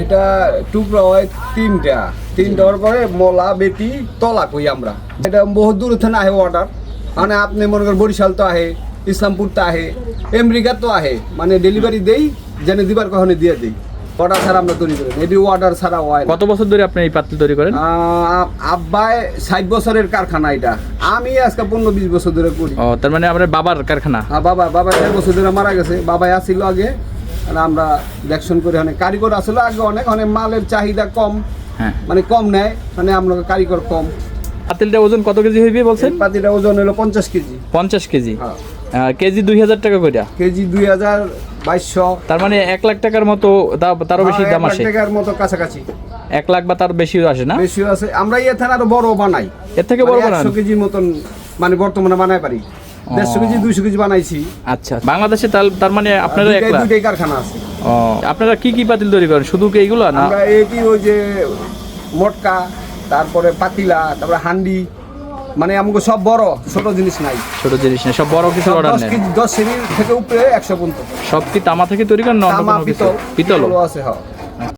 এটা টুকরা হয় তিনটা। তিনটার পরে মলা বেটি তলা কই আমরা। এটা বহু দূর থেকে আহে অর্ডার মানে আপনি মনে করেন বরিশাল তো আহে ইসলামপুর তো আহে আমেরিকা তো আহে। মানে ডেলিভারি দেই যেন দিবার কখনো দিয়ে দিই। অর্ডার ছাড়া আমরা তৈরি করি। এটি অর্ডার ছাড়া হয় কত বছর ধরে আপনি এই পাতিল তৈরি করেন? আহ, আব্বাই ষাট বছরের কারখানা এটা। আমি আজকে পনেরো বিশ বছর ধরে করি। ও তার মানে আপনার বাবার কারখানা? বাবা বাবা দেড় বছর ধরে মারা গেছে। বাবাই আসছিল আগে। আমরা দেখশন করে অনেক কারিগর আসলে আগে অনেক অনেক মালের চাহিদা কম হ্যাঁ। মানে কম নেয় মানে আমরা কারিগর কম। পাতিলটা ওজন কত কেজি হইবে বলছেন? পাতিটা ওজন হলো পঞ্চাশ কেজি। পঞ্চাশ কেজি। হ্যাঁ। কেজি দুই হাজার টাকা করে কেজি দুই হাজার বাইশশো। তার মানে এক লাখ টাকার মতো তারও বেশি হ্যাঁ, দাম আসে। টাকার মতো কাছাকাছি। এক লাখ বা তার বেশিও আসে না? বেশিও আছে আমরা ইয়ে থানা আরও বড় বানাই। এর থেকে বড় বানান? একশো কেজি মতন মানে বর্তমানে বানাই পারি দেড়শো কেজি দুইশো কেজি বানাইছি। আচ্ছা বাংলাদেশে তার মানে আপনারা দুইটাই- কারখানা আছে। ও আপনারা কি কি পাতিল তৈরি করেন? শুধু কি এইগুলো না? আমরা এটি ওই যে মটকা তারপরে পাতিলা তারপরে হান্ডি মানে আমাকে সব বড় ছোট জিনিস নাই। ছোট জিনিস না সব বড় কিছু অর্ডার নেন? কেজি দশ শ্রেণির থেকে উপরে একশো পর্যন্ত। সব কি তামা থেকে তৈরি করেন না অন্য কোনো পিতল পিতল আছে হ্যাঁ